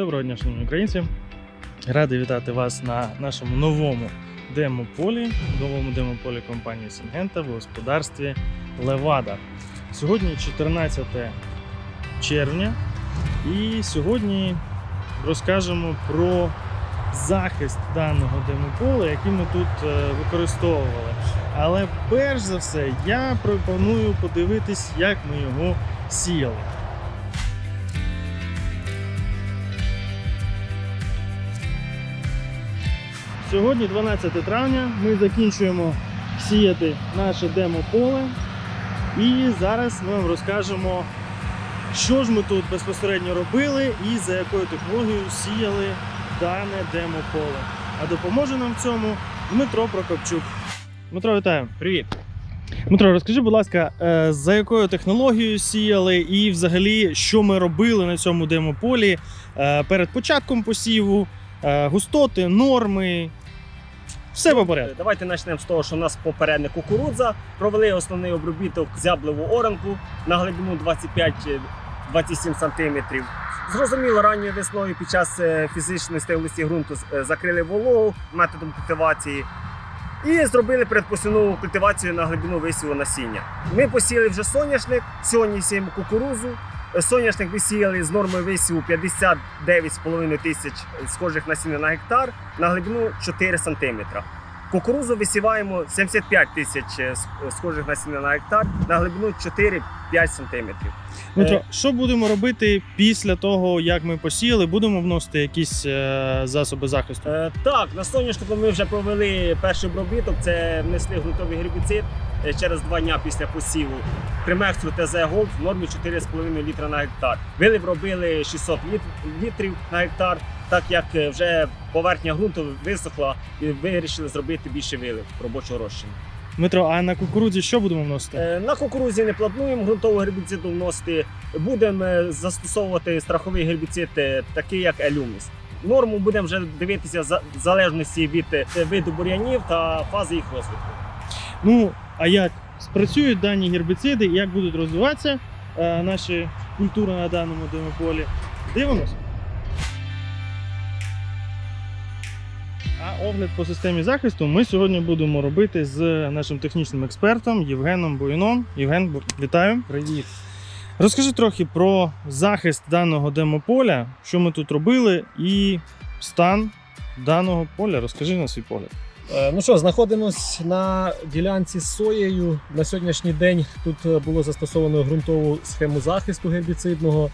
Доброго дня, шановні українці. Радий вітати вас на нашому новому демо-полі, новому демо-полі компанії Сінгента в господарстві Левада. Сьогодні 14 червня, і сьогодні розкажемо про захист даного демополя, який ми тут е, використовували. Але перш за все, я пропоную подивитись, як ми його сіяли. Сьогодні, 12 травня, ми закінчуємо сіяти наше демо-поле. І зараз ми вам розкажемо, що ж ми тут безпосередньо робили і за якою технологією сіяли дане демо-поле. А допоможе нам в цьому Дмитро Прокопчук. Дмитро, вітаю. Привіт. Дмитро, розкажи, будь ласка, е, за якою технологією сіяли, і взагалі, що ми робили на цьому демополі е, перед початком посіву, е, густоти, норми. Все по порядку. Давайте почнемо з того, що у нас попередник кукурудза. Провели основний обробіток зяблеву оранку на глибину 25-27 см. Зрозуміло, ранньою весною під час е, фізичної стеблості ґрунту е, закрили вологу методом культивації. І зробили передпосівну культивацію на глибину висіву насіння. Ми посіяли вже соняшник, сьогодні сіємо кукурузу. Соняшник висіяли з нормою висіву 59,5 тисяч схожих насіння на гектар на глибину 4 см. Кукурузу висіваємо 75 тисяч е, схожих насіння на гектар на глибину 4-5 см. Дмитро, Е. що будемо робити після того, як ми посіяли? Будемо вносити якісь е, засоби захисту? Е, так, на соняшнику ми вже провели перший обробіток. Це внесли ґрунтовий гербіцид через два дня після посіву. Примекстру ТЗ Голд в нормі 4,5 літра на гектар. Вилив робили 600 літрів на гектар, так як е, вже поверхня ґрунту висохла і вирішили зробити більше вилив робочого розчину. Дмитро, а на кукурудзі що будемо вносити? Е, На кукурузі не плануємо ґрунтового гербіциду вносити. Будемо е, застосовувати страховий гербіцид, е, такий як Елюміс. Норму будемо вже дивитися в залежності від е, виду бур'янів та фази їх розвитку. Ну, а як спрацюють дані гербіциди як будуть розвиватися е, наші культури на даному демополі? Дивимось. А огляд по системі захисту ми сьогодні будемо робити з нашим технічним експертом Євгеном Буйном. Євген, вітаю. Привіт. Розкажи трохи про захист даного демополя, що ми тут робили, і стан даного поля. Розкажи на свій погляд. Е, Ну що, знаходимось на ділянці з соєю. На сьогоднішній день тут е, було застосовано ґрунтову схему захисту гербіцидного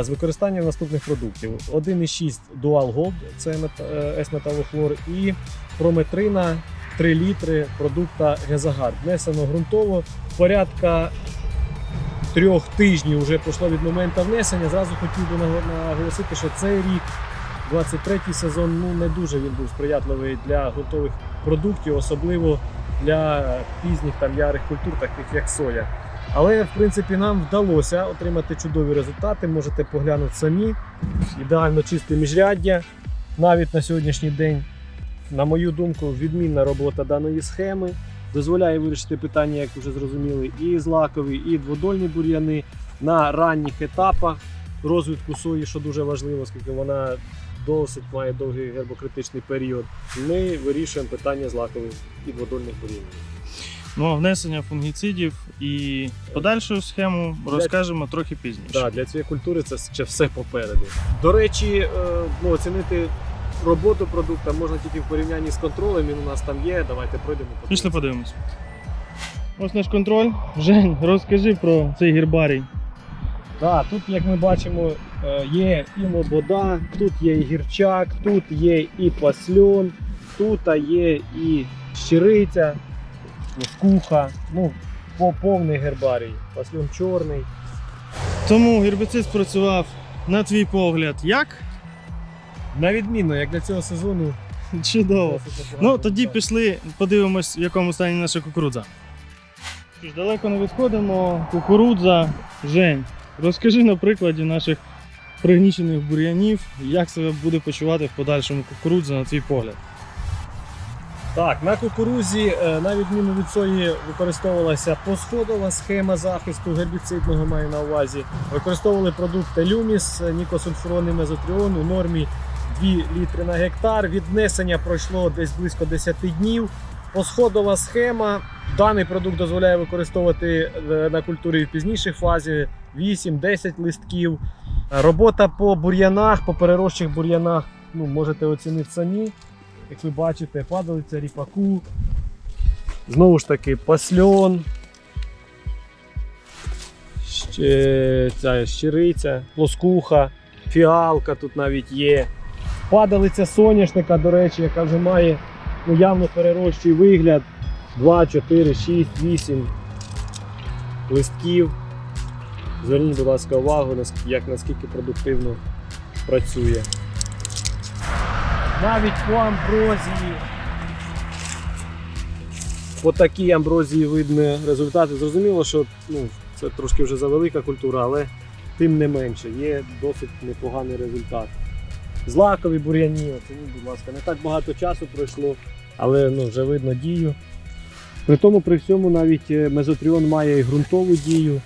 з використанням наступних продуктів: 1,6 Dual Gold, це е, S-металохлор, і прометрина 3 літри продукта Гезагар. Внесено ґрунтово. Порядка трьох тижнів вже пройшло від моменту внесення. Зразу хотів би наголосити, що цей рік 23-й сезон ну не дуже він був сприятливий для ґрунтових продуктів, особливо для пізніх там ярих культур, таких як соя. Але в принципі нам вдалося отримати чудові результати. Можете поглянути самі. Ідеально чисте міжряддя. Навіть на сьогоднішній день, на мою думку, відмінна робота даної схеми. Дозволяє вирішити питання, як вже зрозуміли, і злакові, і дводольні бур'яни на ранніх етапах розвитку сої, що дуже важливо, оскільки вона досить має довгий гербокритичний період. Ми вирішуємо питання злакових і дводольних бур'янів. Ну, а внесення фунгіцидів і подальшу схему розкажемо трохи пізніше. Да, для цієї культури це ще все попереду. До речі, е, ну, оцінити роботу продукта можна тільки в порівнянні з контролем. Він у нас там є. Давайте пройдемо. Пішли подивимось. Ось наш контроль. Жень, розкажи про цей гербарій. Так, тут, як ми бачимо, є і лобода, тут є і гірчак, тут є і пасльон, тут є і щириця, куха, ну, по- повний гербарій. Пасльон чорний. Тому гербіцид спрацював на твій погляд як? На відмінно, як для цього сезону. Чудово. Ну тоді пішли, подивимось, в якому стані наша кукурудза. Що ж, далеко не відходимо. Кукурудза. Жень, розкажи на прикладі наших пригнічених бур'янів, як себе буде почувати в подальшому кукурудза на твій погляд. Так, на кукурузі, е, на відміну від сої, використовувалася посходова схема захисту гербіцидного маю на увазі. Використовували продукти Люміс, нікосульфуронний мезотріон у нормі 2 літри на гектар. Віднесення пройшло десь близько 10 днів. Посходова схема. Даний продукт дозволяє використовувати е, на культурі в пізнішій фазі 8-10 листків. Е, Робота по бур'янах, по перерощих бур'янах, ну, можете оцінити самі. Як ви бачите, падалиця ріпаку. Знову ж таки, пасльон. Ще, ця щириця, плоскуха, фіалка тут навіть є. Падалиця соняшника, до речі, яка вже має ну, явно перерощий вигляд. 2, 4, 6, 8 листків. Зверніть, будь ласка, увагу, як наскільки продуктивно працює. Навіть по амброзії. По такій амброзії видно результати. Зрозуміло, що ну, це трошки вже завелика культура, але тим не менше, є досить непоганий результат. Злакові бур'яні, оцініть, будь ласка, не так багато часу пройшло, але ну, вже видно дію. При тому, при всьому, навіть е, мезотріон має і ґрунтову дію.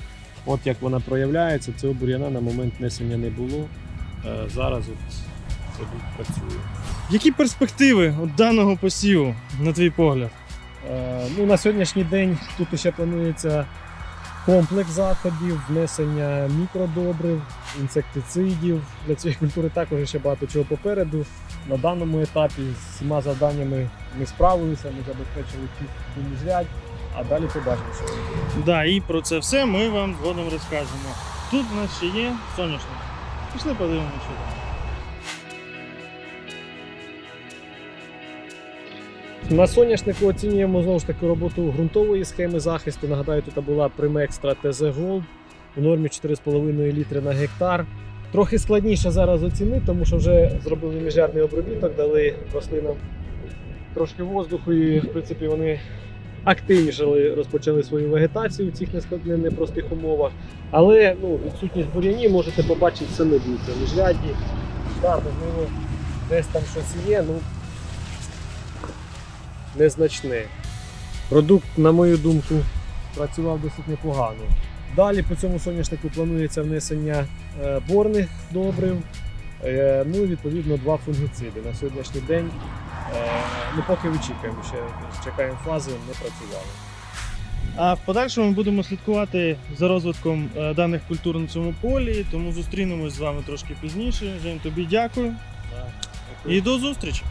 От як вона проявляється, цього бур'яна на момент несення не було. Е, Зараз от продукт працює. Які перспективи от даного посіву, на твій погляд? Е, Ну, на сьогоднішній день тут ще планується комплекс заходів, внесення мікродобрив, інсектицидів. Для цієї культури також ще багато чого попереду. На даному етапі з всіма завданнями ми справилися, ми забезпечили чисту міжрядь, а далі побачимо, що буде. Да, і про це все ми вам згодом розкажемо. Тут у нас ще є соняшник. Пішли подивимося, що там. На соняшнику оцінюємо знову ж таки роботу ґрунтової схеми захисту. Нагадаю, тут була Primextra TZ Gold у нормі 4,5 літри на гектар. Трохи складніше зараз оцінити, тому що вже зробили міжрядний обробіток, дали рослинам трошки воздуху, і в принципі вони активніше розпочали свою вегетацію в цих непростих умовах. Але ну, відсутність бур'янів можете побачити самі дивіться. в Міжрядді, можливо, десь там щось є. Ну, незначне. Продукт, на мою думку, працював досить непогано. Далі по цьому соняшнику планується внесення е, борних добрив, е, ну і відповідно два фунгіциди. На сьогоднішній день ну, поки очікуємо, ще чекаємо фази, не працювали. А в подальшому ми будемо слідкувати за розвитком е, даних культур на цьому полі, тому зустрінемось з вами трошки пізніше. Жень, тобі дякую і до зустрічі!